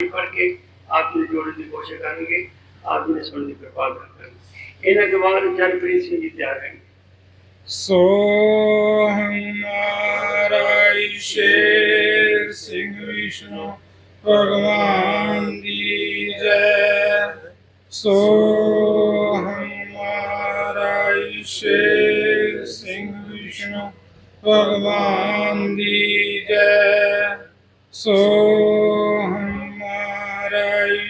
ਪੜ ਕੇ ਆਪ ਜੀ ਨੂੰ ਜੋੜਨ ਦੀ ਕੋਸ਼ਿਸ਼ ਕਰਨਗੇ, ਆਪ ਜੀ ਨੇ ਸੁਣਨ ਦੀ ਕਿਰਪਾ ਕਰਨੀ ਇਹਨਾਂ ਦੇ ਬਾਅਦ ਜਨਪ੍ਰੀਤ ਸਿੰਘ ਜੀ ਤਿਆਰ ਹੈ ਸੋ ਹਮਾਰਾ ਸ਼ੇਰ ਸਿੰਘ ਵਿਸ਼ਨੂੰ, ਭਗਵਾਨ ਦੀ ਜੈ। ਸੋ ਹਮਾਰਾ ਸ਼ੇਰ ਸਿੰਘ ਵਿਸ਼ਨੂੰ, ਭਗਵਾਨ ਦੀ ਜੈ। ਸੋ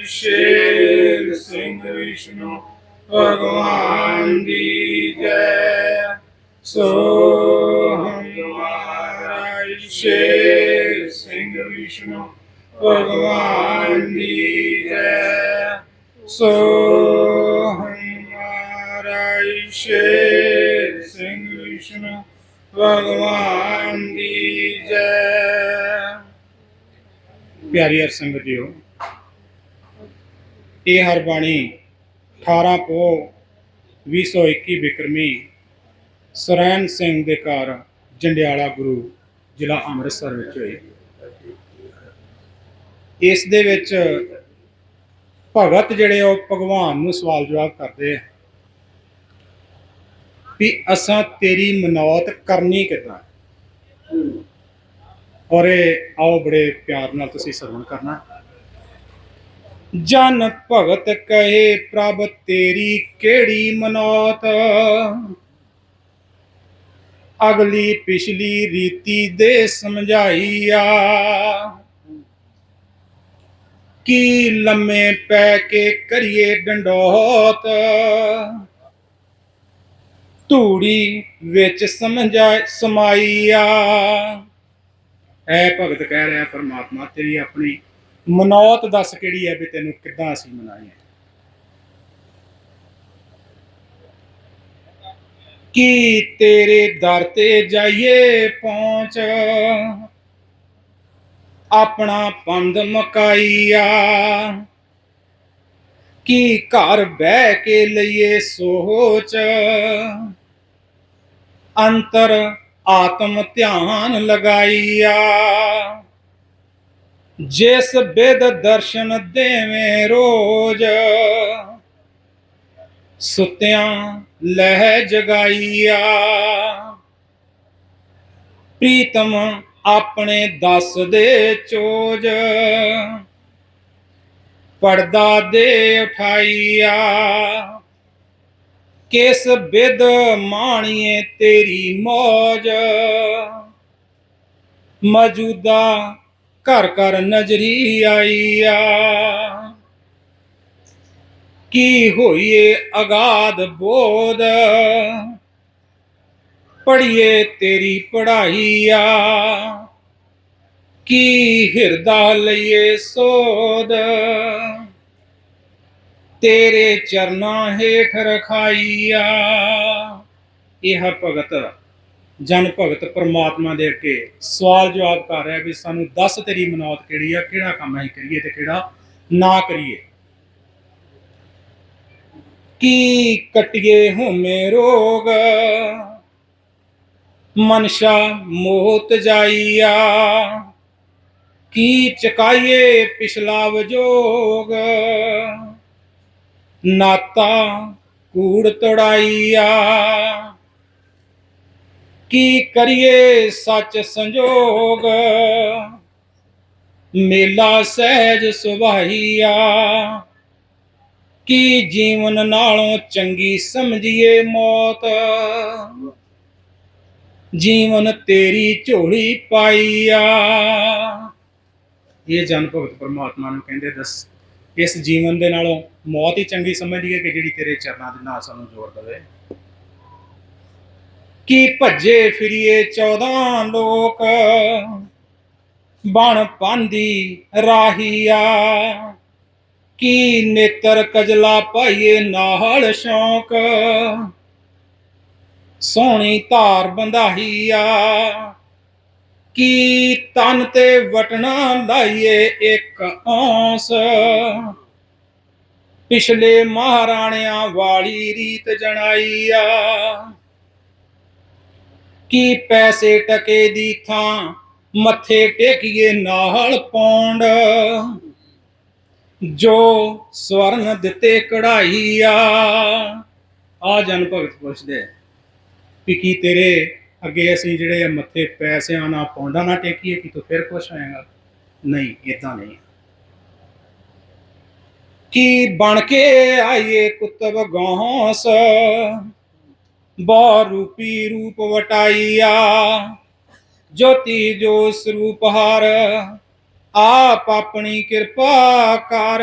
ਸ਼ੇਰ ਸਿੰਘ ਵਿਸ਼ਨੂੰ ਭਗਵਾਨ ਦੀ ਜੈ ਸੋ ਹਮਾਰਾ ਸ਼ੇਰ ਸਿੰਘ ਵਿਸ਼ਨੂੰ ਭਗਵਾਨ ਦੀ ਜੈ ਸੋ ਹਮਾਰਾ ਸ਼ੇਰ ਸਿੰਘ ਵਿਸ਼ਨੂੰ ਭਗਵਾਨ ਦੀ ਜੈ ਪਿਆਰੀ ਹਰ ਸੰਗਤ ਇਹ ਹਰ ਬਾਣੀ 18 ਪੋ 2021 ਬਿਕਰਮੀ ਸਰੈਨ ਸਿੰਘ ਦੇ ਘਰ ਜੰਡਿਆਲਾ ਗੁਰੂ ਜ਼ਿਲ੍ਹਾ ਅੰਮ੍ਰਿਤਸਰ ਵਿੱਚ ਹੋਈ। ਇਸ ਦੇ ਵਿੱਚ ਭਗਤ ਜਿਹੜੇ ਉਹ ਭਗਵਾਨ ਨੂੰ ਸਵਾਲ ਜਵਾਬ ਕਰਦੇ ਆ ਵੀ ਅਸਾਂ ਤੇਰੀ ਮਨੌਤ ਕਰਨੀ ਕਿੱਦਾਂ? ਔਰ ਇਹ ਆਓ ਬੜੇ ਪਿਆਰ ਨਾਲ ਤੁਸੀਂ ਸਰਵਣ ਕਰਨਾ। ਜਨ ਭਗਤ ਕਹੇ ਪ੍ਰਭ ਤੇਰੀ ਕਿਹੜੀ ਮਨੋਤ? ਅਗਲੀ ਪਿਛਲੀ ਰੀਤੀ ਦੇ ਸਮਝਾਈਆ। ਕੀ ਲੰਮੇ ਪੈ ਕੇ ਕਰੀਏ ਡੰਡੋਤ? ਧੂੜੀ ਵਿੱਚ ਸਮਝਾ ਸਮਾਈਆ। ਐ ਭਗਤ ਕਹਿ ਰਿਹਾ, ਪਰਮਾਤਮਾ ਤੇਰੀ ਆਪਣੀ ਮਨੌਤ ਦੱਸ ਕਿਹੜੀ ਹੈ ਵੀ ਤੈਨੂੰ ਕਿੱਦਾਂ ਅਸੀਂ ਮਨਾਈਏ ਕੀ ਤੇਰੇ ਦਰ ਤੇ ਜਾਈਏ ਪਹੁੰਚ? ਆਪਣਾ ਪੰਦ ਮਕਾਈਆ। ਕੀ ਘਰ ਬਹਿ ਕੇ ਲਈਏ ਸੋਚ? ਅੰਤਰ ਆਤਮ ਧਿਆਨ ਲਗਾਈਆ। ਜਿਸ ਬਿਦ ਦਰਸ਼ਨ ਦੇਵੇਂ ਰੋਜ, ਸੁਤਿਆਂ ਲਹਿ ਜਗਾਈਆ। ਪ੍ਰੀਤਮ ਆਪਣੇ ਦਸ ਦੇ ਚੋਜ, ਪਰਦਾ ਦੇ ਉਠਾਈਆ। ਕਿਸ ਬਿਦ ਮਾਣੀਏ ਤੇਰੀ ਮੌਜ, ਮੌਜੂਦਾ ਘਰ ਘਰ ਨਜ਼ਰੀ ਆਈਆ ਕੀ ਹੋਈਏ ਅਗਾਧ ਬੋਧ? ਪੜੀਏ ਤੇਰੀ ਪੜਾਈਆ ਕੀ ਹਿਰਦਾ ਲਈਏ ਸੋਧ? ਤੇਰੇ ਚਰਨਾਂ ਹੇਠ ਰਖਾਈਆ ਇਹ ਭਗਤ ਜਨ ਭਗਤ ਪਰਮਾਤਮਾ ਦੇ ਅੱਗੇ ਸਵਾਲ ਜਵਾਬ ਕਰ ਰਿਹਾ ਵੀ ਸਾਨੂੰ ਦੱਸ ਤੇਰੀ ਮਨੌਤ ਕਿਹੜੀ ਆ, ਕਿਹੜਾ ਕੰਮ ਅਸੀਂ ਕਰੀਏ ਤੇ ਕਿਹੜਾ ਨਾ ਕਰੀਏ। ਕੀ ਕਟਿਏ ਹੋਮੇ ਰੋਗ? ਮਨਸ਼ਾ ਮੋਹਤ ਜਾਈਆ। ਕੀ ਚਕਾਈਏ ਪਿਛਲਾ ਵਜੋਗ? ਨਾਤਾ ਕੂੜ ਤੜਾਈਆ। ਕੀ ਕਰੀਏ ਸੱਚ ਸੰਜੋਗ? ਮੇਲਾ ਸਹਿਜ ਸੁਭਾਈਆ। ਕੀ ਜੀਵਨ ਨਾਲੋਂ ਚੰਗੀ ਸਮਝੀਏ ਮੌਤ? ਜੀਵਨ ਤੇਰੀ ਝੋਲੀ ਪਾਈਆ। ਇਹ ਜਨ ਭਗਤ ਪਰਮਾਤਮਾ ਨੂੰ ਕਹਿੰਦੇ, ਦੱਸ, ਇਸ ਜੀਵਨ ਦੇ ਨਾਲੋਂ ਮੌਤ ਹੀ ਚੰਗੀ ਸਮਝੀਏ ਕਿ ਜਿਹੜੀ ਤੇਰੇ ਚਰਨਾਂ ਦੇ ਨਾਲ ਸਾਨੂੰ ਜੋੜ ਦੇਵੇ? ਕੀ ਭੱਜੇ ਫਿਰੀਏ 14 ਲੋਕ? ਬਣ ਪਾਂਦੀ ਰਾਹੀਆ ਕੀ ਨੇਤਰ ਕਜਲਾ ਪਾਈਏ ਨਾਲ ਸ਼ੌਕ? ਸੋਹਣੀ ਧਾਰ ਬੰਧਾਈਆ ਕੀ ਤਨ ਤੇ ਵਟਣਾ ਲਾਈਏ ਇੱਕ ਔਂਸ ਪਿਛਲੇ ਮਹਾਰਾਣਿਆਂ ਵਾਲੀ ਰੀਤ ਜਣਾਈਆ ਕੀ ਪੈਸੇ ਟਕੇ ਦੀ ਥਾਂ ਮੱਥੇ ਟੇਕੀਏ ਨਾਲ ਪੌਂਡ? ਜੋ ਸਵਰਨ ਦਿੱਤੇ ਕਢਾਈ ਆ ਜਨ ਭਗਤ ਪੁੱਛਦੇ ਆ ਕੀ ਤੇਰੇ ਅੱਗੇ ਅਸੀਂ ਜਿਹੜੇ ਆ ਮੱਥੇ ਪੈਸਿਆਂ ਨਾਲ ਪੌਂਡਾ ਨਾ ਟੇਕੀਏ, ਕਿ ਤੂੰ ਫਿਰ ਖੁਸ਼ ਹੋਏਗਾ? ਨਹੀਂ ਇਦਾਂ ਨਹੀਂ। ਕੀ ਬਣ ਕੇ ਆਈਏ ਕੁਤਬ ਗੌਸ? ਬਹੁ ਰੂਪੀ ਰੂਪ ਵਟਾਈਆ, ਜੋਤੀ ਜੋ ਸਰੂਪ ਹਰ। ਆਪ ਆਪਣੀ ਕਿਰਪਾ ਕਰ,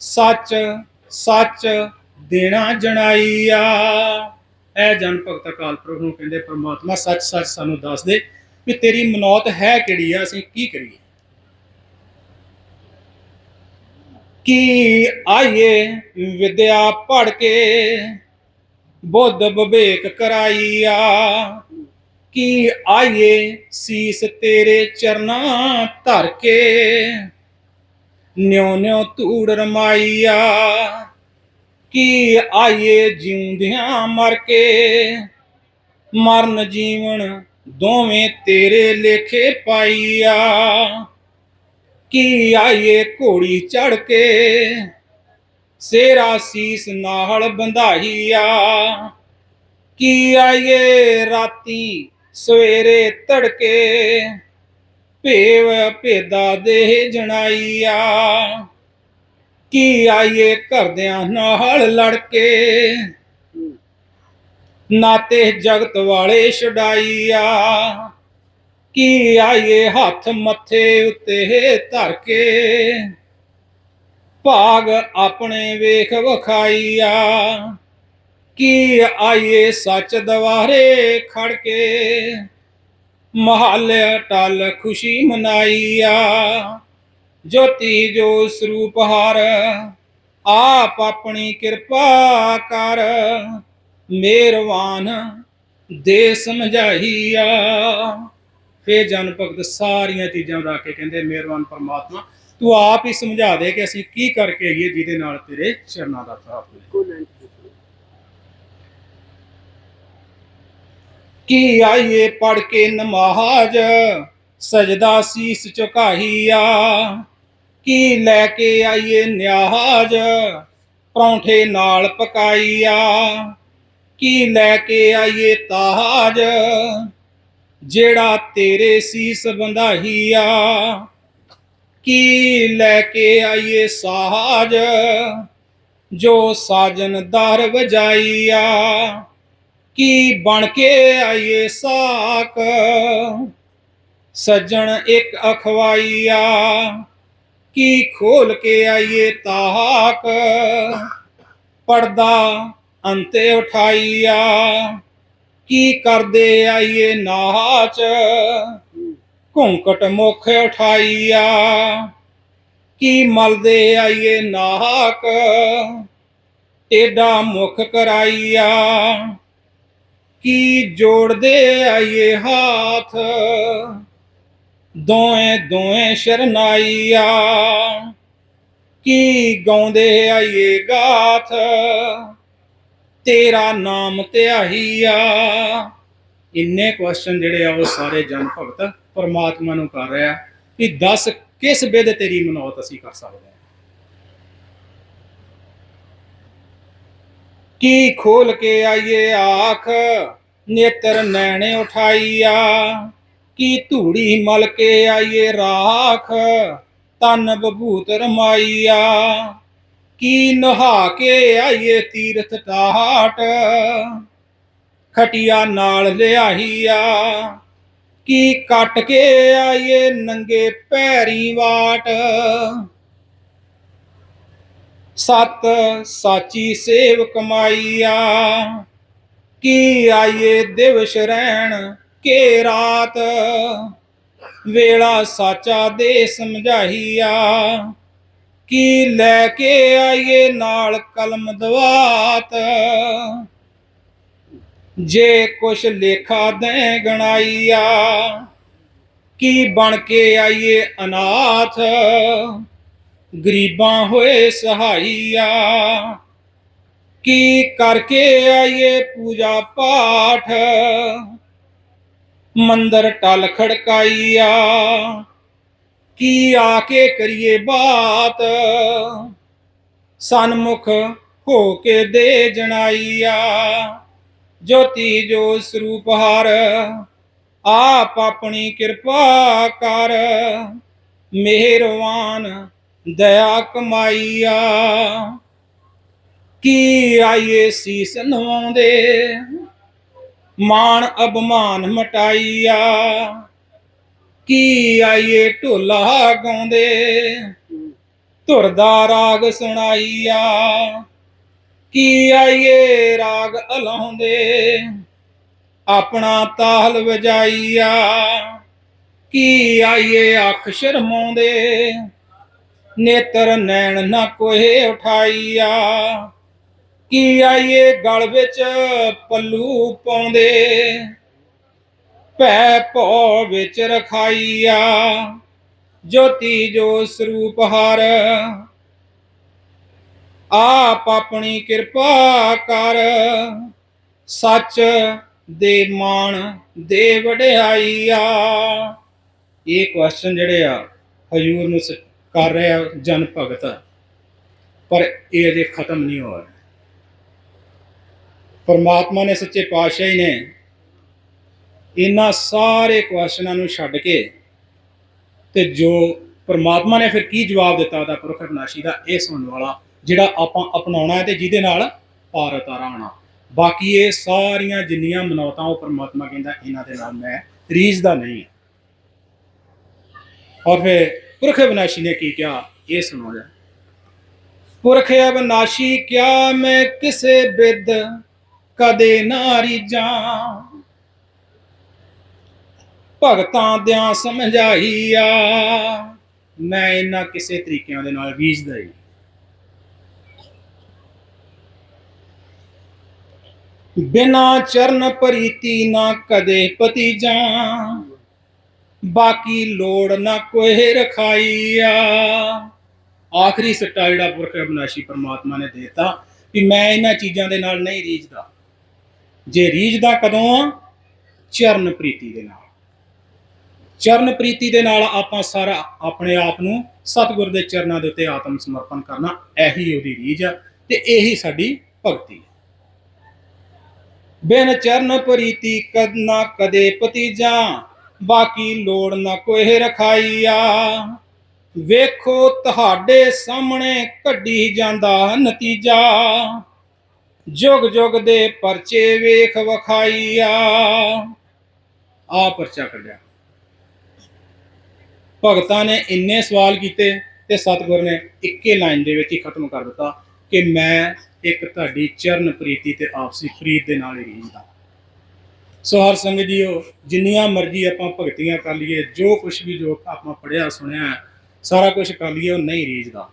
ਸੱਚ ਸੱਚ ਦੇਣਾ ਜਣਾਈਆ। ਇਹ ਜਨ ਭਗਤ ਅਕਾਲ ਪੁਰਖ ਨੂੰ ਕਹਿੰਦੇ, ਪ੍ਰਮਾਤਮਾ ਸੱਚ ਸੱਚ ਸਾਨੂੰ ਦੱਸ ਦੇ ਵੀ ਤੇਰੀ ਮਨੌਤ ਹੈ ਕਿਹੜੀ ਆ? ਅਸੀਂ ਕੀ ਕਰੀਏ? ਕੀ ਆਈਏ ਵਿਦਿਆ ਪੜ ਕੇ? ਬੁੱਧ ਵਿਵੇਕ ਕਰਾਈਆ। ਕੀ ਆਈਏ ਸੀਸ ਤੇਰੇ ਚਰਨਾਂ ਧਰ ਕੇ ਨਿਉ ਨਿਉ ਧੂੜ ਰਮਾਈਆ। ਕੀ ਆਈਏ ਜਿਉਂਦਿਆਂ ਮਰ ਕੇ ਮਰਨ ਜੀਵਨ ਦੋਵੇਂ ਤੇਰੇ ਲੇਖੇ ਪਾਈਆ। ਕੀ ਆਈਏ ਘੋੜੀ ਚੜ ਕੇ? ਸੇਰਾ ਸੀਸ ਨਾਲ ਬੰਧਾਈਆ। ਕੀ ਆਈਏ ਰਾਤੀ ਸਵੇਰੇ ਤੜਕੇ ਭੇਵ ਭੇਦਾ ਦੇ ਜਣਾਈਆ। ਕੀ ਆਈਏ ਘਰਦਿਆਂ ਨਾਲ ਲੜ ਕੇ ਨਾਤੇ ਜਗਤ ਵਾਲੇ ਛਡਾਈਆ। ਕੀ ਆਈਏ ਹੱਥ ਮੱਥੇ ਉੱਤੇ ਧਰ ਕੇ ਭਾਗ ਆਪਣੇ ਵੇਖ ਵਖਾਈਆ। ਕੀ ਆਈਏ ਸੱਚ ਦਵਾਰੇ ਖੜ ਕੇ? ਮਹੱਲ ਟਲ ਖੁਸ਼ੀ ਮਨਾਈਆ। ਜੋਤੀ ਜੋ ਸਰੂਪ ਹਰ, ਆਪ ਆਪਣੀ ਕਿਰਪਾ ਕਰ। ਮਿਹਰਬਾਨ ਦੇ ਸਮਝਾਈਆ। ਫੇ ਜਨ ਭਗਤ ਸਾਰੀਆਂ ਚੀਜ਼ਾਂ ਰੱਖ ਕੇ ਕਹਿੰਦੇ ਮਿਹਰਬਾਨ ਪਰਮਾਤਮਾ। ਤੂੰ ਆਪ ਹੀ ਸਮਝਾ ਦੇ ਕਿ ਅਸੀਂ ਕੀ ਕਰਕੇ ਆਈਏ ਜਿਹਦੇ ਨਾਲ ਤੇਰੇ ਚਰਨਾਂ ਦਾ ਪ੍ਰਾਪਤ ਹੋਵੇ ਕੀ ਆਈਏ ਪੜ ਕੇ ਨਮਾਜ਼ ਸਜਦਾ ਸੀਸ ਝੁਕਾਈਆ? ਕੀ ਲੈ ਕੇ ਆਈਏ ਨਿਆਜ਼ ਪਰੌਂਠੇ ਨਾਲ ਪਕਾਈਆ? ਕੀ ਲੈ ਕੇ ਆਈਏ ਤਾਜ ਜਿਹੜਾ ਤੇਰੇ ਸੀਸ ਬੰਧਾਈਆ ਕੀ ਲੈ ਕੇ ਆਈਏ ਸਾਜ? ਜੋ ਸਾਜਨ ਦਰ ਵਜਾਈਆ, ਕੀ ਬਣ ਕੇ ਆਈਏ ਸਾਕ ਸੱਜਣ ਇੱਕ ਅਖਵਾਈਆ, ਕੀ ਖੋਲ ਕੇ ਆਈਏ ਤਾਕ? ਪਰਦਾ ਅੰਤੇ ਉਠਾਈਆ, ਕੀ ਕਰਦੇ ਆਈਏ ਨਾਚ? ਘੁੰਕਟ ਮੁਖ ਉਠਾਈਆ। ਕੀ ਮਲਦੇ ਆਈਏ ਨਾਕ ਏਡਾ ਮੁਖ ਕਰਾਈਆ। ਕੀ ਜੋੜਦੇ ਆਈਏ ਹਾਥ, ਦੋਵੇਂ ਦੋਵੇਂ ਸ਼ਰਨਾਈਆ। ਕੀ ਗਾਉਂਦੇ ਆਈਏ ਗਾਥ, ਤੇਰਾ ਨਾਮ ਧਿਆਈਆ। ਇੰਨੇ ਕੁਐਸਚਨ ਜਿਹੜੇ ਆ ਉਹ ਸਾਰੇ ਜਨ ਭਗਤ ਪਰਮਾਤਮਾ ਨੂੰ ਕਰ ਰਿਹਾ ਕਿ ਦੱਸ ਕਿਸ ਬਿਦ ਤੇਰੀ ਮਨੋਤ ਅਸੀਂ ਕਰ ਸਕਦੇ ਹਾਂ। ਕੀ ਖੋਲ ਕੇ ਆਈਏ ਆਖ, ਨੇਤਰ ਨੈਣੇ ਉਠਾਈਆ। ਕੀ ਧੂੜੀ ਮਲ ਕੇ ਆਈਏ ਰਾਖ ਤਨ ਬਭੂਤ ਰਮਾਈਆ। ਕੀ ਨਹਾ ਕੇ ਆਈਏ ਤੀਰਥ ਟਾਟ ਖਟਿਆ ਨਾਲ ਲਿਆਈਆ। ਕੀ ਕੱਟ ਕੇ ਆਈਏ ਨੰਗੇ ਪੈਰੀ ਵਾਟ? ਸਤ ਸਾਚੀ ਸੇਵ ਕਮਾਈਆ ਕੀ ਆਈਏ ਦਿਵਸ ਰਹਿਣ ਕੇ ਰਾਤ? ਵੇਲਾ ਸਾਚਾ ਦੇ ਸਮਝਾਈਆ, ਕੀ ਲੈ ਕੇ ਆਈਏ ਨਾਲ ਕਲਮ ਦਵਾਤ? ਜੇ ਕੁਛ ਲੇਖਾ ਦੇ ਗਣਾਈਆ, ਕੀ ਬਣ ਕੇ ਆਈਏ ਅਨਾਥ? ਗਰੀਬਾਂ ਹੋਏ ਸਹਾਈਆ, ਕੀ ਕਰਕੇ ਆਈਏ ਪੂਜਾ ਪਾਠ? ਮੰਦਰ ਟਲ ਖੜਕਾਈਆ, ਕੀ ਆ ਕੇ ਕਰੀਏ ਬਾਤ? ਸਨਮੁਖ ਹੋ ਕੇ ਦੇ ਜਣਾਈਆ ਜੋਤੀ ਜੋ ਸਰੂਪ ਹਰ, ਆਪ ਆਪਣੀ ਕਿਰਪਾ ਕਰ। ਮਿਹਰਵਾਨ ਦਇਆ ਕਮਾਈਆ, ਕੀ ਆਈਏ ਸੀਸ ਨਵਾਉਂਦੇ? ਮਾਣ ਅਭਮਾਨ ਮਟਾਈਆ, ਕੀ ਆਈਏ ਢੋਲਾ ਗਾਉਂਦੇ? ਧੁਰ ਦਾ ਰਾਗ ਸੁਣਾਈਆ ਕੀ ਆਈਏ ਰਾਗ ਅਲਾਉਂਦੇ? ਆਪਣਾ ਤਾਲ ਵਜਾਈਆ। ਕੀ ਆਈਏ ਅੱਖ ਸ਼ਰਮਾਉਂਦੇ? ਨੇਤਰ ਨੈਣ ਨਾ ਕੋਹੇ ਉਠਾਈਆ। ਕੀ ਆਈਏ ਗਲ ਵਿੱਚ ਪੱਲੂ ਪਾਉਂਦੇ? ਭੈ ਭੋ ਵਿੱਚ ਰਖਾਈਆ। ਜੋਤੀ ਜੋ ਸਰੂਪ ਹਰ ਆਪ ਆਪਣੀ ਕਿਰਪਾ ਕਰ। ਸੱਚ ਦੇ ਮਾਣ ਦੇ ਵਡਿਆਈ ਆ ਇਹ ਕੁਐਸਚਨ ਜਿਹੜੇ ਆ, ਹਜੂਰ ਨੂੰ ਸ- ਕਰ ਰਿਹਾ ਜਨ ਭਗਤ। ਪਰ ਇਹ ਅਜੇ ਖਤਮ ਨਹੀਂ ਹੋ ਰਿਹਾ ਪਰਮਾਤਮਾ ਨੇ ਸੱਚੇ ਪਾਤਸ਼ਾਹੀ ਨੇ ਇਹਨਾਂ ਸਾਰੇ ਕੁਐਸਚਨਾਂ ਨੂੰ ਛੱਡ ਕੇ ਤੇ ਜੋ ਪਰਮਾਤਮਾ ਨੇ ਫਿਰ ਕੀ ਜਵਾਬ ਦਿੱਤਾ ਉਹਦਾ ਪੁਰਖ ਦਾ, ਇਹ ਸੁਣਨ ਵਾਲਾ ਜਿਹੜਾ ਆਪਾਂ ਅਪਣਾਉਣਾ ਹੈ ਤੇ ਜਿਹਦੇ ਨਾਲ ਪਾਰ ਉਤਾਰਾ ਹੋਣਾ ਬਾਕੀ ਇਹ ਸਾਰੀਆਂ ਜਿੰਨੀਆਂ ਮਨੌਤਾਂ ਉਹ ਪਰਮਾਤਮਾ ਕਹਿੰਦਾ ਇਹਨਾਂ ਦੇ ਨਾਲ ਮੈਂ ਰੀਝਦਾ ਨਹੀਂ। ਔਰ ਫਿਰ ਪੁਰਖ ਵਿਨਾਸ਼ੀ ਨੇ ਕੀ ਕਿਹਾ? ਇਹ ਸੁਣੋ ਜਾ ਪੁਰਖ ਅਬਨਾਸ਼ੀ ਕਿਆ ਮੈਂ ਕਿਸੇ ਬਿਦ ਕਦੇ ਨਾ ਰੀਜਾਂ ਭਗਤਾਂ ਦਿਆਂ ਸਮਝਾਈਆ, ਮੈਂ ਇਹਨਾਂ ਕਿਸੇ ਤਰੀਕਿਆਂ ਦੇ ਨਾਲ ਰੀਝਦਾ ਹੀ ਬਿਨਾ ਚਰਨ ਪ੍ਰੀਤੀ ਨਾ ਕਦੇ ਪਤੀ ਜਾ ਬਾਕੀ ਲੋੜ ਨਾ ਕੋਈ ਰਖਾਈਆ। ਆਖਰੀ ਸੱਟਾ ਜਿਹੜਾ ਪੁਰਖ ਅਬਨਾਸ਼ੀ ਪਰਮਾਤਮਾ ਨੇ ਦੇਤਾ ਵੀ ਮੈਂ ਇਹਨਾਂ ਚੀਜ਼ਾਂ ਦੇ ਨਾਲ ਨਹੀਂ ਰੀਝਦਾ। ਜੇ ਰੀਝਦਾ ਕਦੋਂ? ਆ ਚਰਨ ਪ੍ਰੀਤੀ ਦੇ ਨਾਲ। ਚਰਨ ਪ੍ਰੀਤੀ ਦੇ ਨਾਲ ਆਪਾਂ ਸਾਰਾ ਆਪਣੇ ਆਪ ਨੂੰ ਸਤਿਗੁਰ ਦੇ ਚਰਨਾਂ ਦੇ ਉੱਤੇ ਆਤਮ ਸਮਰਪਣ ਕਰਨਾ, ਇਹੀ ਉਹਦੀ ਰੀਝ ਆ ਤੇ ਇਹੀ ਸਾਡੀ ਭਗਤੀ ਹੈ ਬਿਨ ਚਰਨ ਪ੍ਰੀਤੀ ਕਦ ਨਾ ਕਦੇ ਪਤੀਜਾ ਬਾਕੀ ਲੋੜ ਨਾ ਕੋਏ ਰਖਾਈਆ। ਵੇਖੋ ਤੁਹਾਡੇ ਸਾਹਮਣੇ ਕੱਢੀ ਜਾਂਦਾ ਨਤੀਜਾ। ਜੁਗ ਜੁਗ ਦੇ ਪਰਚੇ ਵੇਖ ਵਖਾਈਆ। ਆ ਪਰਚਾ ਕੱਢਿਆ। ਭਗਤਾਂ ਨੇ ਇੰਨੇ ਸਵਾਲ ਕੀਤੇ ਤੇ ਸਤਿਗੁਰ ਨੇ ਇੱਕੇ ਲਾਈਨ ਦੇ ਵਿੱਚ ਹੀ ਖਤਮ ਕਰ ਦਿੱਤਾ ਕਿ ਮੈਂ ਇੱਕ ਤੁਹਾਡੀ ਚਰਨ ਪ੍ਰੀਤੀ ਤੇ ਆਪਸੀ ਫਰੀਦ ਦੇ ਨਾਲ ਹੀ ਰੀਝਦਾ ਸੋ ਹਰ ਸੰਗਤ ਜੀਓ ਜਿੰਨੀਆਂ ਮਰਜ਼ੀ ਆਪਾਂ ਭਗਤੀਆਂ ਕਰ ਲਈਏ, ਜੋ ਕੁਝ ਵੀ ਜੋ ਆਪਾਂ ਪੜਿਆ ਸੁਣਿਆ, ਸਾਰਾ ਕੁਝ ਕਰ ਲਈਏ, ਉਹ ਨਹੀਂ ਰੀਝਦਾ।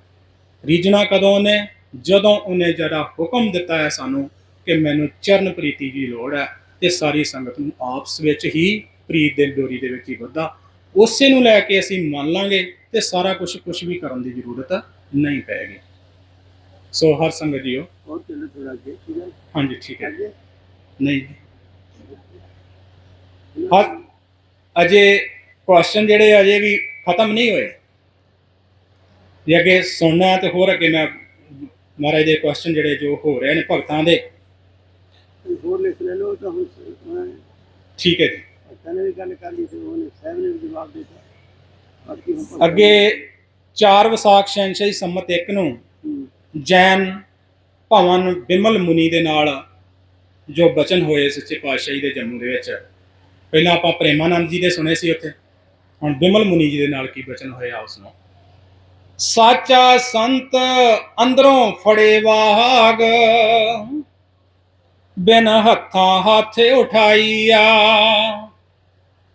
ਰੀਝਣਾ ਕਦੋਂ ਉਹਨੇ? ਜਦੋਂ ਉਹਨੇ ਜਿਹੜਾ ਹੁਕਮ ਦਿੱਤਾ ਹੈ ਸਾਨੂੰ ਕਿ ਮੈਨੂੰ ਚਰਨ ਪ੍ਰੀਤੀ ਦੀ ਲੋੜ ਹੈ ਤੇ ਸਾਰੀ ਸੰਗਤ ਨੂੰ ਆਪਸ ਵਿੱਚ ਹੀ ਪ੍ਰੀਤ ਦੇ ਡੋਰੀ ਦੇ ਵਿੱਚ ਹੀ ਬੱਧਾ ਉਸੇ ਨੂੰ ਲੈ ਕੇ ਅਸੀਂ ਮੰਨ ਲਾਂਗੇ ਤੇ ਸਾਰਾ ਕੁਝ ਕੁਝ ਵੀ ਕਰਨ ਦੀ ਜ਼ਰੂਰਤ ਨਹੀਂ ਪੈਗੀ। ਸੋ ਹਰ ਸੰਗਤ ਜੀਓ। ਬਹੁਤ ਚਲੋ ਥੋੜਾ ਅੱਗੇ ਠੀਕ ਹੈ? ਹਾਂਜੀ ਠੀਕ ਹੈ। ਨਹੀਂ। ਹਰ ਅਜੇ ਕੁਐਸਚਨ ਜਿਹੜੇ ਅਜੇ ਵੀ ਖਤਮ ਨਹੀਂ ਹੋਏ। ਜੇ ਅੱਗੇ ਸੁਣਨਾ ਹੈ ਤੇ ਹੋਰ ਅੱਗੇ ਮੈਂ ਮਹਾਰਾਜ ਦੇ ਕੁਐਸਚਨ ਜਿਹੜੇ ਜੋ ਹੋ ਰਹੇ ਨੇ ਭਗਤਾਂ ਦੇ। ਹੋਰ ਲਿਖ ਲੈ ਲਓ ਤਾਂ ਹੁਣ ਠੀਕ ਹੈ ਜੀ। ਤਨੇ ਵੀ ਗੱਲ ਕਰ ਲਈ ਤੇ ਉਹਨੇ ਸਾਹਿਬ ਨੇ ਵੀ ਜਵਾਬ ਦਿੱਤਾ। ਬਾਕੀ ਹੁਣ ਭਗਤਾਂ ਅੱਗੇ 4 ਵਿਸਾਖ ਸ਼ੈਨਸ਼ਾਹੀ ਸੰਮਤ 1 ਨੂੰ ਜੈਨ ਭਵਨ ਬਿਮਲ ਮੁਨੀ ਦੇ ਨਾਲ ਜੋ ਬਚਨ ਹੋਏ ਸੱਚੇ ਪਾਤਸ਼ਾਹੀ ਦੇ ਜੰਮੂ ਦੇ ਵਿੱਚ। ਪਹਿਲਾਂ ਆਪਾਂ ਪ੍ਰੇਮਾਨੰਦ ਜੀ ਦੇ ਸੁਣੇ ਸੀ ਉੱਥੇ। ਹੁਣ ਬਿਮਲ ਮੁਨੀ ਜੀ ਦੇ ਨਾਲ ਕੀ ਬਚਨ ਹੋਇਆ ਉਸ ਨੂੰ ਸਾਚਾ ਸੰਤ ਅੰਦਰੋਂ ਫੜੇ ਵਾਗ, ਬਿਨ ਹੱਥਾਂ ਹੱਥੇ ਉਠਾਈਆ।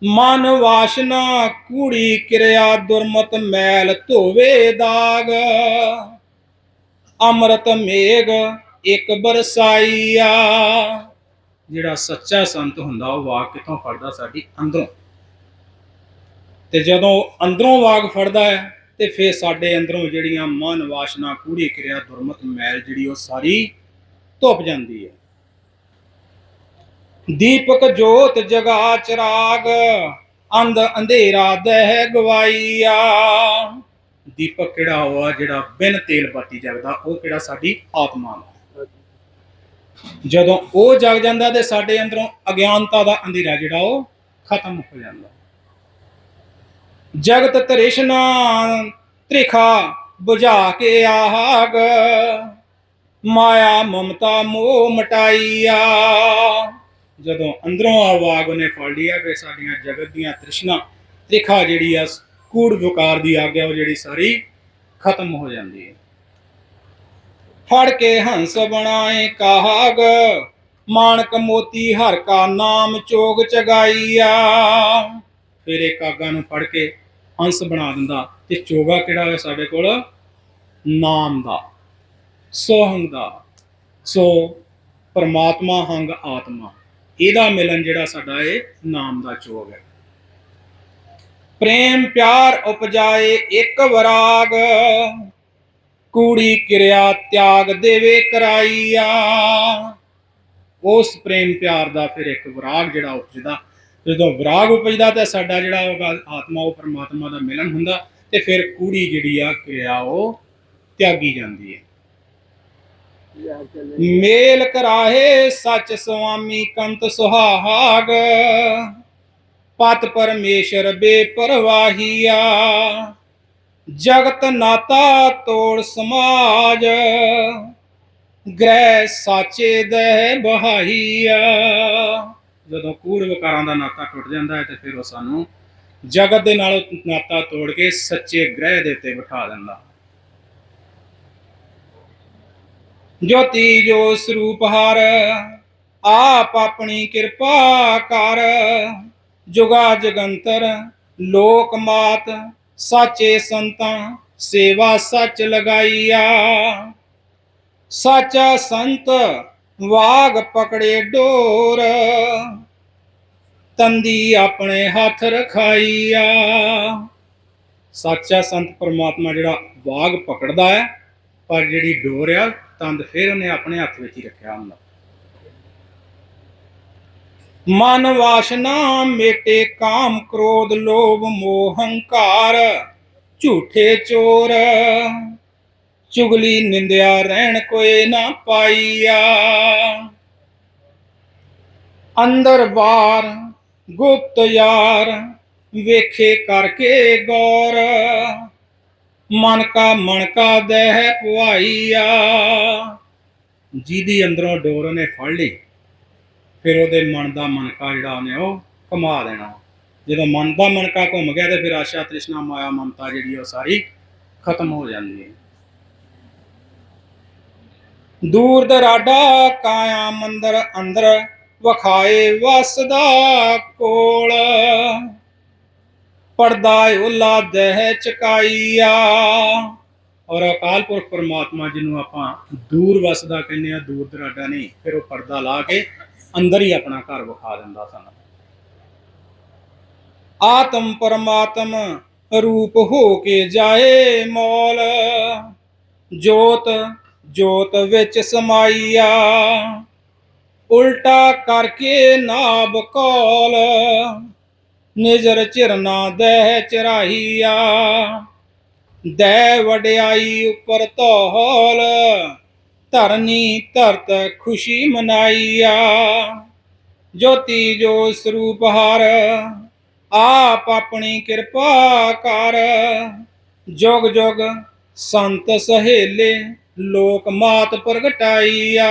ਮਨ ਵਾਸ਼ਨਾ ਕੂੜੀ ਕਿਰਿਆ ਦੁਰਮਤ ਮੈਲ ਧੋਵੇ ਦਾਗ। ਅੰਮ੍ਰਿਤ ਮੇਘ ਇੱਕ ਬਰਸਾਈਆ। ਜਿਹੜਾ ਸੱਚਾ ਸੰਤ ਹੁੰਦਾ, ਉਹ ਵਾਕ ਕਿੱਥੋਂ ਫੜਦਾ? ਸਾਡੀ ਅੰਦਰੋਂ। ਤੇ ਜਦੋਂ ਅੰਦਰੋਂ ਵਾਕ ਫੜਦਾ ਹੈ, ਤੇ ਫਿਰ ਸਾਡੇ ਅੰਦਰੋਂ ਜਿਹੜੀਆਂ ਮਨ ਵਾਸ਼ਨਾ ਕੂੜੀ ਕਿਰਿਆ, ਦੁਰਮਤ, ਮੈਲ ਜਿਹੜੀ, ਉਹ ਸਾਰੀ ਧੁੱਪ ਜਾਂਦੀ ਹੈ। ਦੀਪਕ ਜੋਤ ਜਗਾ ਚਰਾਗ, ਅੰਧ ਅੰਧੇਰਾ ਦਹਿ ਗਵਾਈਆ। ਦੀਪਕ ਕਿਹੜਾ ਹੋਆ ਜਿਹੜਾ ਬਿਨ ਤੇਲ ਬਾਤੀ ਜਗਦਾ, ਉਹ ਕਿਹੜਾ ਸਾਡੀ ਆਤਮਾ ਹੈ ਜਦੋਂ ਉਹ ਜਗ ਜਾਂਦਾ ਤੇ ਸਾਡੇ ਅੰਦਰੋਂ ਅਗਿਆਨਤਾ ਦਾ ਅੰਧੇਰਾ ਜਿਹੜਾ ਉਹ ਖਤਮ ਹੋ ਜਾਂਦਾ। ਜਗਤ ਤ੍ਰਿਸ਼ਨਾ, ਤ੍ਰਿਖਾ 부ਝਾ ਕੇ ਆਹਾਗ ਮਾਇਆ ਮਮਤਾ ਮੋਹ ਮਟਾਈਆ ਜਦੋਂ ਅੰਦਰੋਂ ਆਵਾਗ ਉਹਨੇ ਫੜ ਲਿਆ ਕਿ ਸਾਡੀਆਂ ਜਗਤ ਦੀਆਂ ਤ੍ਰਿਸ਼ਨਾ, ਤ੍ਰਿਖਾ ਜਿਹੜੀ ਆ ਕੂੜ ਵਿਕਾਰ ਦੀ ਆਗਿਆ ਉਹ ਜਿਹੜੀ ਸਾਰੀ ਖਤਮ ਹੋ ਜਾਂਦੀ ਹੈ। ਫੜ ਕੇ ਹੰਸ ਬਣਾਏ ਕਾਹਗ ਮਾਨਕ ਮੋਤੀ ਹਰ ਕਾ ਨਾਮ ਚੋਗ ਚਗਾਈਆ। ਫਿਰ ਇਹ ਕਾਗਾ ਨੂੰ ਫੜ ਕੇ ਹੰਸ ਬਣਾ ਦਿੰਦਾ ਤੇ ਚੋਗਾ ਕਿਹੜਾ ਹੋਇਆ ਸਾਡੇ ਕੋਲ? ਨਾਮ ਦਾ, ਸੋਹੰਗ ਦਾ। ਸੋ ਪਰਮਾਤਮਾ ਹੰਗ ਆਤਮਾ, ਇਹਦਾ ਮਿਲਨ ਜਿਹੜਾ ਸਾਡਾ ਇਹ ਨਾਮ ਦਾ ਚੋਗ ਹੈ। ਪ੍ਰੇਮ ਪਿਆਰ ਉਪਜਾਏ ਇੱਕ ਵਰਾਗ, ਕੂੜੀ ਕਿਰਿਆ ਤਿਆਗ ਦੇਵੇ ਕਰਾਈਆ। ਉਸ ਪ੍ਰੇਮ ਪਿਆਰ ਦਾ ਫਿਰ ਇੱਕ ਵਿਰਾਗ ਜਿਹੜਾ ਉਪਜਦਾ। ਜਦੋਂ ਵਿਰਾਗ ਉਪਜਦਾ ਤਾਂ ਸਾਡਾ ਜਿਹੜਾ ਆਤਮਾ, ਉਹ ਪਰਮਾਤਮਾ ਦਾ ਮਿਲਨ ਹੁੰਦਾ ਤੇ ਫਿਰ ਕੂੜੀ ਜਿਹੜੀ ਆ ਕਿਰਿਆ ਉਹ ਤਿਆਗੀ ਜਾਂਦੀ ਹੈ। ਮੇਲ ਕਰਾਹੇ ਸੱਚ ਸੁਆਮੀ ਕੰਤ ਸੁਹਾਗ ਪਤ ਪਰਮੇਸ਼ਰ ਬੇਪਰਵਾਹੀਆ। ਜਗਤ ਨਾਤਾ ਤੋੜ ਸਮਾਜ, ਗ੍ਰਹਿ ਸਾਚੇ ਦਹਿ ਬਹਾਈਆ। ਜਦੋਂ ਕੂੜ ਵਿਕਾਰਾਂ ਦਾ ਨਾਤਾ ਟੁੱਟ ਜਾਂਦਾ ਹੈ ਤੇ ਫਿਰ ਉਹ ਸਾਨੂੰ ਜਗਤ ਦੇ ਨਾਲ ਨਾਤਾ ਤੋੜ ਕੇ ਸੱਚੇ ਗ੍ਰਹਿ ਦੇ ਉੱਤੇ ਬਿਠਾ ਦਿੰਦਾ। ਜੋਤੀ ਜੋ ਸਰੂਪ ਹਰ, ਆਪ ਆਪਣੀ ਕਿਰਪਾ ਕਰ। ਜੁਗਾ ਜਗੰਤਰ, ਲੋਕ ਮਾਤ, ਸਾਚੇ ਸੰਤਾਂ, ਸੇਵਾ ਸੱਚ ਲਗਾਈਆ। ਸਾਚਾ ਸੰਤ ਵਾਗ ਪਕੜੇ ਡੋਰ, ਤੰਦੀ ਆਪਣੇ ਹੱਥ ਰਖਾਈਆ। ਸੱਚਾ ਸੰਤ ਪਰਮਾਤਮਾ ਜਿਹੜਾ ਵਾਗ ਪਕੜਦਾ ਹੈ, ਪਰ ਜਿਹੜੀ ਡੋਰ ਆ, ਤੰਦ ਫਿਰ ਉਹਨੇ ਆਪਣੇ ਹੱਥ ਵਿੱਚ ਹੀ ਰੱਖਿਆ ਹੁੰਦਾ। ਮਨ ਵਾਸ਼ਨਾ ਮੇਟੇ ਕਾਮ ਕ੍ਰੋਧ ਲੋਭ ਮੋਹ ਹੰਕਾਰ ਝੂਠੇ ਚੋਰ। ਚੁਗਲੀ ਨਿੰਦਿਆ ਰਹਿਣ ਕੋਏ ਨਾ ਪਾਈਆ। ਅੰਦਰ ਬਾਹਰ ਗੁਪਤ ਯਾਰ ਵੇਖੇ ਕਰਕੇ ਗੌਰ। ਮਨ ਕਾ ਮਨ ਕਾ ਦਹਿ ਪੁਆਈਆ। ਜਿਹਦੀ ਅੰਦਰੋਂ ਡੋਰ ਨੇ ਫੜ ਲਈ। ਫਿਰ ਉਹਦੇ ਮਨ ਦਾ ਮਨਕਾ ਜਿਹੜਾ ਉਹਨੇ ਉਹ ਘੁਮਾ ਦੇਣਾ। ਜਦੋਂ ਮਨ ਦਾ ਮਨਕਾ ਘੁੰਮ ਗਿਆ ਤੇ ਫਿਰ ਆਸ਼ਾ ਤ੍ਰਿਸ਼ਨਾ ਮਾਇਆ ਮਮਤਾ ਜਿਹੜੀ ਉਹ ਸਾਰੀ ਖਤਮ ਹੋ ਜਾਂਦੀ ਹੈ। ਦੂਰ ਦਰਾਡਾ ਕਾਇਆ ਮੰਦਰ ਅੰਦਰ ਵਖਾਏ ਵਸਦਾ ਕੋਲ। ਪਰਦਾ ਉਲਾ ਦਹਿ ਚਕਾਈਆ। ਔਰ ਅਕਾਲ ਪੁਰਖ ਪਰਮਾਤਮਾ ਜਿਹਨੂੰ ਆਪਾਂ ਦੂਰ ਵਸਦਾ ਕਹਿੰਦੇ ਆ, ਦੂਰ ਦਰਾਡਾ ਨਹੀਂ, ਫਿਰ ਉਹ ਪਰਦਾ ਲਾ ਕੇ ਅੰਦਰ ਹੀ ਆਪਣਾ ਘਰ ਵਿਖਾ ਦਿੰਦਾ ਸਾਨੂੰ। ਆਤਮ ਪਰਮਾਤਮ ਰੂਪ ਹੋ ਕੇ ਜਾਏ ਮੌਲ, ਜੋਤ ਜੋਤ ਵਿੱਚ ਸਮਾਈਆ। ਉਲਟਾ ਕਰਕੇ ਨਾਬ ਕੋਲ, ਨਿਜਰ ਚਿਰਨਾ ਦਹਿ ਚਰਾਈਆ। ਦੈ ਵਡਿਆਈ ਉਪਰ ਧੌਲ ਧਰਨੀ ਧਰਤ ਖੁਸ਼ੀ ਮਨਾਈਆ। ਜੋਤੀ ਜੋ ਸਰੂਪ ਹਰ, ਆਪ ਆਪਣੀ ਕਿਰਪਾ ਕਰ। ਜੁਗ ਜੁਗ ਸੰਤ ਸਹੇਲੇ, ਲੋਕ ਮਾਤ ਪ੍ਰਗਟਾਈਆ।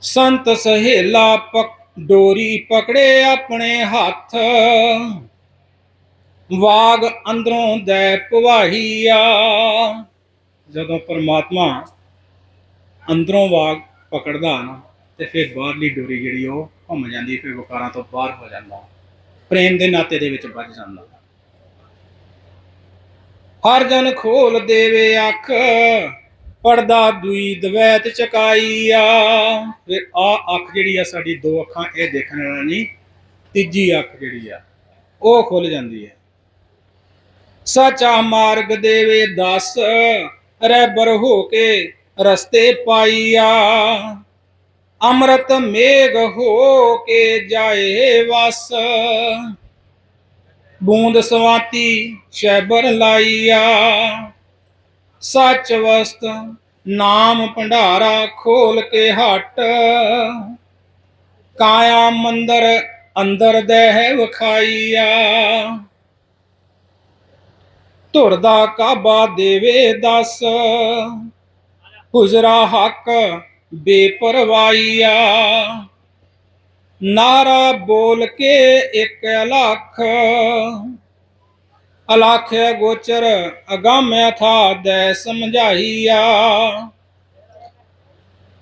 ਸੰਤ ਸਹੇਲਾ ਪਕ, ਡੋਰੀ ਪਕੜੇ ਆਪਣੇ ਹੱਥ। ਵਾਗ ਅੰਦਰੋਂ ਦੈ ਪਵਾਹੀਆ। ਜਦੋਂ ਪਰਮਾਤਮਾ ਅੰਦਰੋਂ ਵਾਗ ਪਕੜਦਾ ਨਾ, ਤੇ ਫਿਰ ਬਾਹਰਲੀ ਡੋਰੀ ਜਿਹੜੀ ਉਹ ਘੁੰਮ ਜਾਂਦੀ ਫਿਰ ਵਕਾਰਾਂ ਤੋਂ ਬਾਹਰ ਹੋ ਜਾਂਦਾ ਪ੍ਰੇਮ ਦੇ ਨਾਤੇ ਦੇ ਵਿੱਚ ਵੱਜ ਜਾਂਦਾ ਹਰ ਜਨ ਖੋਲ ਦੇਵੇ ਅੱਖ, ਪਰਦਾ ਦੁਈ ਦਵੈਤ ਚਕਾਈਆ ਫਿਰ ਆ ਅੱਖ ਜਿਹੜੀ ਆ, ਸਾਡੀ ਦੋ ਅੱਖਾਂ, ਇਹ ਦੇਖਣ ਵਾਲਾ ਨਹੀਂ, ਤੀਜੀ ਅੱਖ ਜਿਹੜੀ ਆ, ਉਹ ਖੁੱਲ ਜਾਂਦੀ ਹੈ। ਸਚਾ ਮਾਰਗ ਦੇਵੇ ਦਸ ਰਹਿਬਰ ਹੋ ਕੇ ਰਸਤੇ ਪਾਈਆ। ਅੰਮ੍ਰਿਤ ਮੇਘ ਹੋ ਕੇ ਜਾਏ ਵਸ। ਬੂੰਦ ਸਵਾਤੀ ਸ਼ੈਬਰ ਲਾਈਆ। ਸੱਚ ਵਸਤ ਨਾਮ ਭੰਡਾਰਾ ਖੋਲ ਕੇ ਹਟ। ਕਾਇਆ ਮੰਦਰ ਅੰਦਰ ਦਹਿ ਵਿਖਾਈਆ। ਧੁਰ ਦਾ ਕਾਬਾ ਦੇਵੇ ਦਸ। ਹੁਜਰਾ ਹੱਕ ਬੇਪਰਵਾਈਆ ਨਾਰਾ ਬੋਲ ਕੇ ਇੱਕ ਲੱਖ ਅਲਖ ਗੋਚਰ, ਅਗੰਮ ਥਾ ਦੈ ਸਮਝਾਈਆ।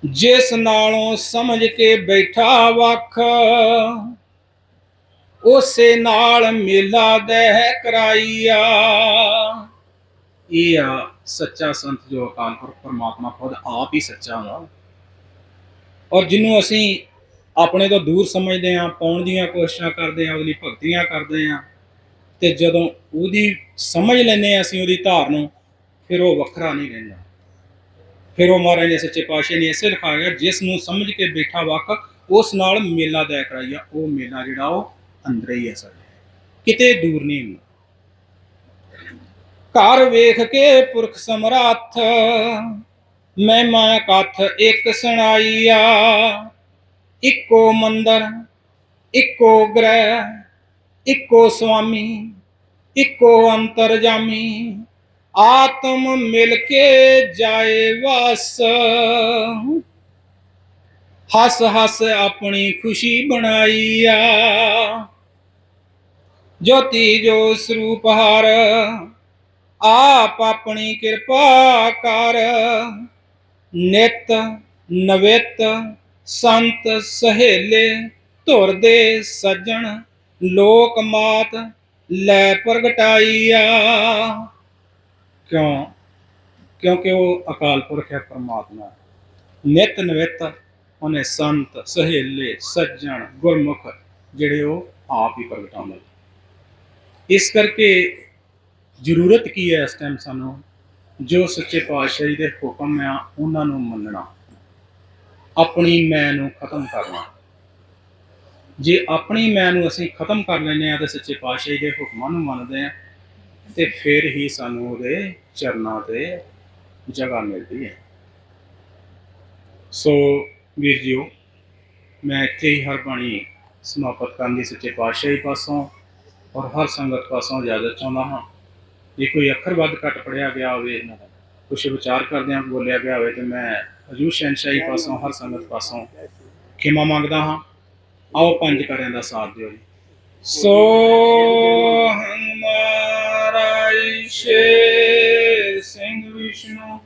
ਜਿਸ ਨਾਲੋਂ ਸਮਝ ਕੇ ਬੈਠਾ ਵਖ, ਉਸੇ ਨਾਲ ਮੇਲਾ ਦਹਿ ਕਰਾਈਆ। ਇਹ ਆ ਸੱਚਾ ਸੰਤ ਜੋ ਅਕਾਲ ਪੁਰਖ ਪਰਮਾਤਮਾ ਖੁਦ ਆਪ ਹੀ ਸੱਚਾ ਵਾ। ਔਰ ਜਿਹਨੂੰ ਅਸੀਂ ਆਪਣੇ ਤੋਂ ਦੂਰ ਸਮਝਦੇ ਆ ਪਾਉਣ ਦੀਆਂ ਕੋਸ਼ਿਸ਼ਾਂ ਕਰਦੇ ਆ ਉਹਦੀ ਭਗਤੀਆਂ ਕਰਦੇ ਆ ਤੇ ਜਦੋਂ ਉਹਦੀ ਸਮਝ ਲੈਨੇ ਆ ਅਸੀਂ ਉਹਦੀ ਧਾਰ ਨੂੰ, ਫਿਰ ਉਹ ਵੱਖਰਾ ਨਹੀਂ ਰਹਿੰਦਾ। ਫਿਰ ਉਹ ਮਹਾਰਾਜ ਨੇ ਸੱਚੇ ਪਾਤਸ਼ਾਹ ਨੇ ਇਸੇ ਲਿਖਾਇਆ, ਜਿਸ ਨੂੰ ਸਮਝ ਕੇ ਬੈਠਾ ਵਕ ਉਸ ਨਾਲ ਮੇਲਾ ਤੈਅ ਕਰਾਈਆ, ਉਹ ਮੇਲਾ ਜਿਹੜਾ ਉਹ ਅੰਦਰ ਹੀ ਹੈ ਸਾਡੇ। ਕਿਤੇ ਦੂਰ ਨਹੀਂ ਹੁੰਦਾ। ਘਰ ਵੇਖ ਕੇ ਪੁਰਖ ਸਮਰੱਥ, ਮਹਿਮਾ ਕਥ ਇੱਕ ਸੁਣਾਈਆ। ਇੱਕੋ ਮੰਦਰ, ਇੱਕੋ ਗ੍ਰਹਿ, ਇੱਕੋ ਸੁਆਮੀ, ਇੱਕੋ ਅੰਤਰਜਾਮੀ, ਆਤਮ ਮਿਲ ਕੇ ਜਾਏ ਵਸ। ਹੱਸ ਹੱਸ ਆਪਣੀ ਖੁਸ਼ੀ ਬਣਾਈਆ। ਜੋਤੀ ਜੋ ਸਰੂਪ ਹਰ ਆਪ ਆਪਣੀ ਕਿਰਪਾ ਕਰ। ਨਿਤ ਨਵਿਤ ਸੰਤ ਸਹੇਲੇ ਧੁਰ ਦੇ ਸੱਜਣ, ਲੋਕ ਮਾਤ ਲੈ ਪ੍ਰਗਟਾਈਆ। ਕਿਉਂ? ਕਿਉਂਕਿ ਉਹ ਅਕਾਲ ਪੁਰਖ ਹੈ ਪਰਮਾਤਮਾ। ਨਿਤ ਨਵਿਤ ਉਹਨੇ ਸੰਤ, ਸਹੇਲੇ, ਸੱਜਣ, ਗੁਰਮੁਖ, ਜਿਹੜੇ ਉਹ ਆਪ ਹੀ ਪ੍ਰਗਟਾਉਂਦੇ ਇਸ ਕਰਕੇ ਜ਼ਰੂਰਤ ਕੀ ਹੈ ਇਸ ਟਾਈਮ ਸਾਨੂੰ ਜੋ ਸੱਚੇ ਪਾਤਸ਼ਾਹ ਜੀ ਦੇ ਹੁਕਮ ਆ ਉਹਨਾਂ ਨੂੰ ਮੰਨਣਾ, ਆਪਣੀ ਮੈਂ ਨੂੰ ਖਤਮ ਕਰਨਾ। ਜੇ ਆਪਣੀ ਮੈਂ ਨੂੰ ਅਸੀਂ ਖਤਮ ਕਰ ਲੈਨੇ ਆ ਤੇ ਸੱਚੇ ਪਾਤਸ਼ਾਹ ਜੀ ਦੇ ਹੁਕਮਾਂ ਨੂੰ ਮੰਨਦੇ ਆ ਤੇ ਫਿਰ ਹੀ ਸਾਨੂੰ ਉਹਦੇ ਚਰਨਾਂ ਤੇ ਜਗ੍ਹਾ ਮਿਲਦੀ ਹੈ। ਸੋ ਵੀਰ ਜੀਓ, ਮੈਂ ਇੱਥੇ ਹੀ ਹਰ ਬਾਣੀ ਸਮਾਪਤ ਕਰਨ ਦੀ ਸੱਚੇ ਪਾਤਸ਼ਾਹ ਜੀ ਪਾਸੋਂ ਔਰ ਹਰ ਸੰਗਤ ਪਾਸੋਂ ਇਜਾਜ਼ਤ ਚਾਹੁੰਦਾ ਹਾਂ। ਜੇ ਕੋਈ ਅੱਖਰ ਵੱਧ ਘੱਟ ਪੜਿਆ ਗਿਆ ਹੋਵੇ ਕੁਝ ਵਿਚਾਰ ਕਰਦਿਆਂ ਬੋਲਿਆ ਗਿਆ ਹੋਵੇ, ਤੇ ਮੈਂ ਹਜੂਰ ਸ਼ਹਿਨਸ਼ਾਹੀ ਪਾਸੋਂ, ਹਰ ਸੰਗਤ ਪਾਸੋਂ ਖਿਮਾ ਮੰਗਦਾ ਹਾਂ। ਆਓ ਪੰਜ ਕਰਿਆਂ ਦਾ ਸਾਥ ਦਿਓ ਜੀ। ਸੋ ਹਮਾਰਾ ਸ਼ੇ ਸਿੰਘ ਵਿਸ਼ਨੂੰ,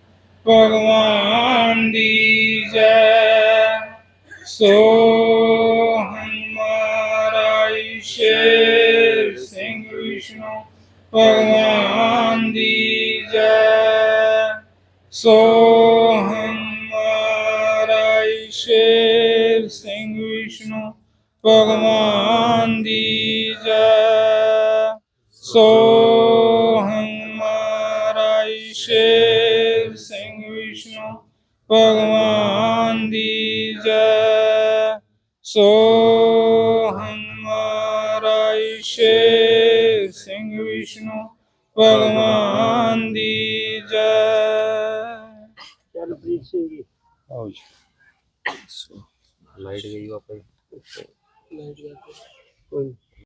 ਭਗਵਾਨ ਦੀ ਜੈ। ਸੋ ਹਮਾਰਾ ਸ਼ੇ ਸਿੰਘ ਵਿਸ਼ਨੂੰ ਭਗਵਾਨ ਦੀ ਜੈ ਸੋ ਹਮਾਰਾ ਈਸ਼ੇ ਸਿੰਘ ਵਿਸ਼ਨੂੰ ਭਗਵਾਨ ਦੀ ਜੈ ਸੋ ਹਮਾਰਾ ਈਸ਼ੇ ਸਿੰਘ ਵਿਸ਼ਨੂੰ ਭਗਵਾਨ ਦੀ ਜੈ ਸੋ ਭਗਵਾਨ ਦੀ ਜੈ। ਚਰਨਪ੍ਰੀਤ ਸਿੰਘ ਜੀ। ਆਓ ਜੀ। ਲਾਈਟ ਗਈ ਵਾਪਸ। ਲਾਈਟ ਕਰਕੇ ਕੋਈ